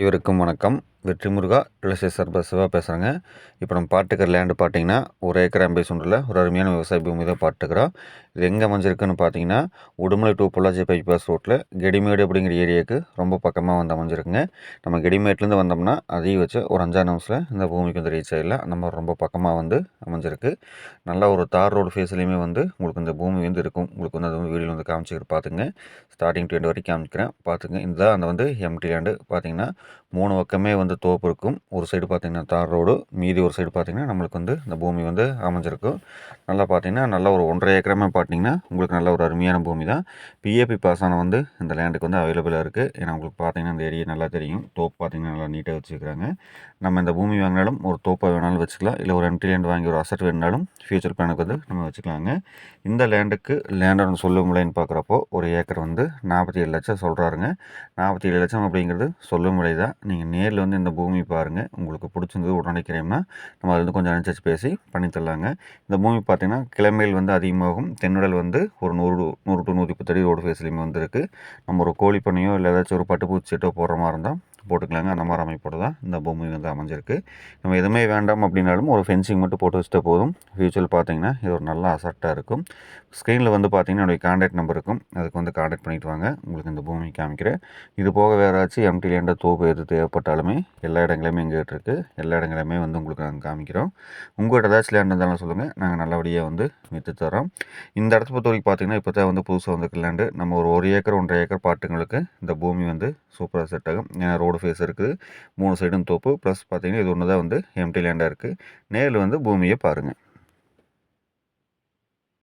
இவருக்கும் வணக்கம். வெற்றி முருகா இளசை சார்பா சிவா பேசுகிறேங்க இப்போ நம்ம பாட்டுக்கிற லேண்டு பார்த்தீங்கன்னா ஒரு ஏக்கர் அம்பை சுண்டில் ஒரு அருமையான விவசாய பூமி தான் பாட்டுக்கிறோம் இது எங்கே அமைஞ்சிருக்குன்னு பார்த்தீங்கன்னா உடுமலை டூ பொள்ளாச்சி பைபாஸ் ரோட்டில் கெடிமேடு அப்படிங்கிற ஏரியாவுக்கு ரொம்ப பக்கமாக வந்து அமைஞ்சிருக்குங்க. நம்ம கெடிமேட்லேருந்து வந்தோம்னா அதையும் வச்சு ஒரு அஞ்சாறு நிமிஷத்தில் இந்த பூமிக்கு வந்து ரீச் ஆகிடலாம் நம்ம ரொம்ப பக்கமாக வந்து அமைஞ்சிருக்கு. நல்லா ஒரு தார் ரோடு ஃபேஸ்லேயுமே வந்து உங்களுக்கு இந்த பூமி வந்து இருக்கும். உங்களுக்கு வந்து அது வந்து வீடியோ வந்து காமிச்சிக்கிட்டு பார்த்துங்க ஸ்டார்டிங் டு எண்ட் வரைக்கும் காமிக்கிறேன். பார்த்துங்க இந்த அந்த வந்து எம்டி லேண்டு பார்த்தீங்கன்னா மூணு பக்கமே வந்து தோப்பு இருக்கும். ஒரு சைடு பார்த்திங்கன்னா தார் ரோடு மீதி ஒரு சைடு பார்த்திங்கன்னா நம்மளுக்கு வந்து இந்த பூமி வந்து அமைஞ்சிருக்கும் நல்லா பார்த்திங்கன்னா நல்ல ஒரு ஒன்றரை ஏக்கரமே பார்த்திங்கன்னா உங்களுக்கு நல்ல ஒரு அருமையான பூமி தான். பிஏபி பாசனம் வந்து இந்த லேண்டுக்கு வந்து அவைலபிளாக இருக்குது ஏன்னா உங்களுக்கு பார்த்திங்கன்னா இந்த ஏரியா நல்லா தெரியும். தோப்பு பார்த்திங்கன்னா நல்லா நீட்டாக வச்சுக்கிறாங்க நம்ம இந்த பூமி வாங்கினாலும் ஒரு தோப்பை வேணாலும் வச்சுக்கலாம். இல்லை ஒரு எம்டி லேண்ட் வாங்கி ஒரு அசட் வேணாலும் ஃபியூச்சர் பிளானுக்கு வந்து நம்ம வச்சுக்கலாங்க. இந்த லேண்டுக்கு லேண்டோட சொல்லும் விலைன்னு பார்க்குறப்போ ஒரு ஏக்கர் வந்து நாற்பத்தி ஏழு லட்சம் சொல்கிறாருங்க நாற்பத்தி ஏழு லட்சம் அப்படிங்கிறது சொல்லும் விலை தான். நீங்கள் நேரில் வந்து இந்த பூமி பாருங்கள் உங்களுக்கு பிடிச்சிருந்தது உடனே நம்ம அதில் கொஞ்சம் அனுசரித்து பேசி பண்ணித்தரலாங்க இந்த பூமி பார்த்திங்கன்னா கிழமையில் வந்து அதிகமாகும். தென்னுடல் வந்து ஒரு நூறு நூறு டு நூற்றி பத்தடி ரோடு ஃபேஸ்லேயுமே வந்துருக்கு நம்ம ஒரு கோழி பண்ணியோ இல்லை ஏதாச்சும் ஒரு பட்டுப்பூச்சி செட்டோ போடுற மாதிரி இருந்தால் போட்டுக்கலாங்க. அந்த மாதிரி அமைப்போடு தான் இந்த பூமி வந்து அமைஞ்சிருக்கு. நம்ம எதுவுமே வேண்டாம் அப்படின்னாலும் ஒரு ஃபென்சிங் மட்டும் போட்டு வச்சுட்டு போதும். ஃபியூச்சரில் பார்த்தீங்கன்னா இது ஒரு நல்ல அசட்டாக இருக்கும். ஸ்க்ரீனில் வந்து பார்த்தீங்கன்னா என்னுடைய காண்டாக்ட் நம்பர் இருக்கும். அதுக்கு வந்து காண்டாக்ட் பண்ணிட்டு வாங்க. உங்களுக்கு இந்த பூமி காமிக்கிறேன். இது போக வேறாச்சும் எம்டி லேண்டாக தோப்பு எது தேவைப்பட்டாலுமே எல்லா இடங்களையுமே எங்கிட்ட இருக்குது எல்லா இடங்களையுமே வந்து உங்களுக்கு நாங்கள் காமிக்கிறோம். உங்கள்கிட்ட ஏதாச்சும் லேண்ட் இருந்தாலும் சொல்லுங்கள் நாங்கள் நல்லபடியாக வந்து விற்று தரோம். இந்த இடத்த பொறுத்த வரைக்கும் பார்த்தீங்கன்னா இப்போ தான் வந்து புதுசாக வந்து லேண்டு நம்ம ஒரு ஒரு ஏக்கர் ஒன்றரை ஏக்கர் பாட்டுங்களுக்கு இந்த பூமி வந்து சூப்பராக செட் ஆகும். ஏன்னா ரோடு ஃபேஸ் இருக்குது. மூணு சைடும் தோப்பு. ப்ளஸ் பார்த்தீங்கன்னா இது ஒன்று தான் வந்து எம்டி லேண்டாக இருக்குது நேரில் வந்து பூமியை பாருங்கள்